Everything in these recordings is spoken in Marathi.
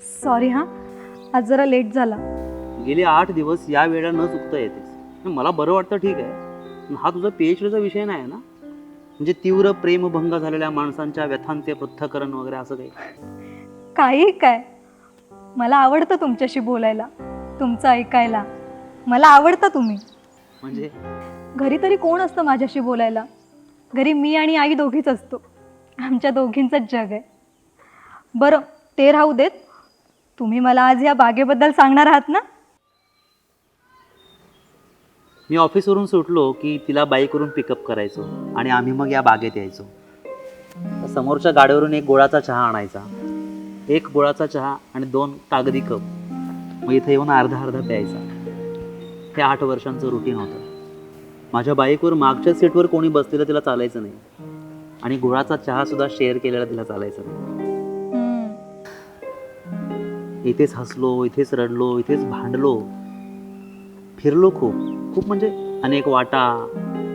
सॉरी हां. आज जरा लेट झाला. गेले आठ दिवस या वेळा न चुकता येतेस. मला बरं वाटतं ठीक आहे. हा तुझा पी एच डीचा विषय नाही ना? म्हणजे तीव्र प्रेमभंग झालेल्या माणसांच्या व्यथांचे पृथ्थकरण वगैरे असं काही? काही काय? मला आवडतं तुमच्याशी बोलायला. तुमचं ऐकायला. मला आवडतं तुम्ही. म्हणजे? घरी तरी कोण असतं माझ्याशी बोलायला? घरी मी आणि आई दोघीच असतो. आमच्या दोघींचंच जग आहे. बरं ते राहू देत. तुम्ही मला आज या बागेबद्दल सांगणार आहात ना? मी ऑफिसवरून सुटलो की तिला बाईकवरून पिकअप करायचो आणि आम्ही मग या बागेत यायचो. तर समोरच्या गाडीवरून एक गोळाचा चहा आणायचा. एक गोळाचा चहा आणि दोन कागदी कप. मग इथे येऊन अर्धा अर्धा प्यायचा. हे आठ वर्षांचं रुटीन होतं. माझ्या बाईकवर मागच्या सीटवर कोणी बसलेलं तिला चालायचं नाही. आणि गुळाचा चहा सुद्धा शेअर केलेला तिला चालायचं नाही. इथेच हसलो इथेच रडलो इथेच भांडलो. फिरलो खूप. खूप म्हणजे अनेक वाटा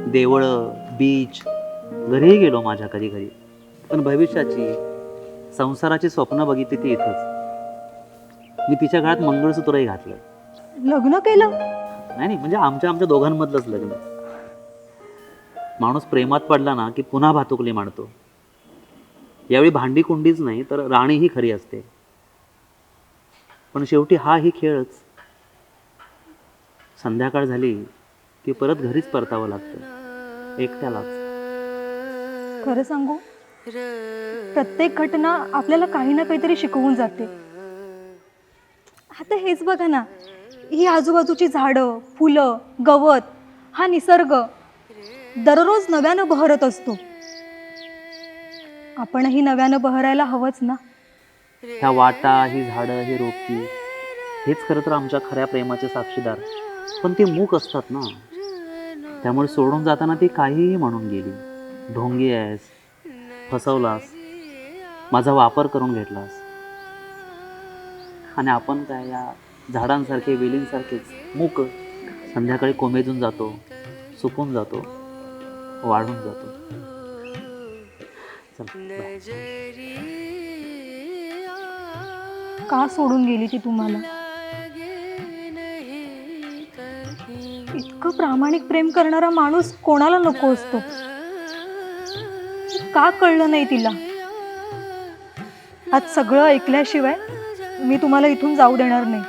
देवळं बीच घरीही गेलो माझ्या कधी कधी. पण भविष्याची संसाराची स्वप्न बघितली ती इथंच. मी तिच्या काळात मंगळसूत्रही घातलं. लग्न केलं? नाही नाही म्हणजे आमच्या आमच्या दोघांमधलंच लग्न. माणूस प्रेमात पडला ना की पुन्हा भातुकली मांडतो. यावेळी भांडी कुंडीच नाही तर राणी ही खरी असते. पण शेवटी हा ही खेळच. संध्याकाळ झाली की परत घरीच परतावं लागतं. एकट्यालाच. खरं सांगू? प्रत्येक घटना आपल्याला काही ना काहीतरी शिकवून जाते. आता हेच बघा ना ही आजूबाजूची झाडं फुलं गवत हा निसर्ग दररोज नव्यानं बहरत असतो. आपणही नव्यानं बहरायला हवंच ना? ह्या वाटा ही झाडं ही रोपटी हेच खरं तर आमच्या खऱ्या प्रेमाचे साक्षीदार. पण ते मूक असतात ना. त्यामुळे सोडून जाताना ती काहीही म्हणून गेली. ढोंगी आहेस फसवलास माझा वापर करून घेतलास. आणि आपण काय या झाडांसारखे वेलींसारखेच मूक संध्याकाळी कोमेजून जातो सुकून जातो वाढून जातो. चल का सोडून गेली ती तुम्हाला? इतकं प्रामाणिक प्रेम करणारा माणूस कोणाला नको असतो? का कळलं नाही तिला? आज सगळं ऐकल्याशिवाय मी तुम्हाला इथून जाऊ देणार नाही.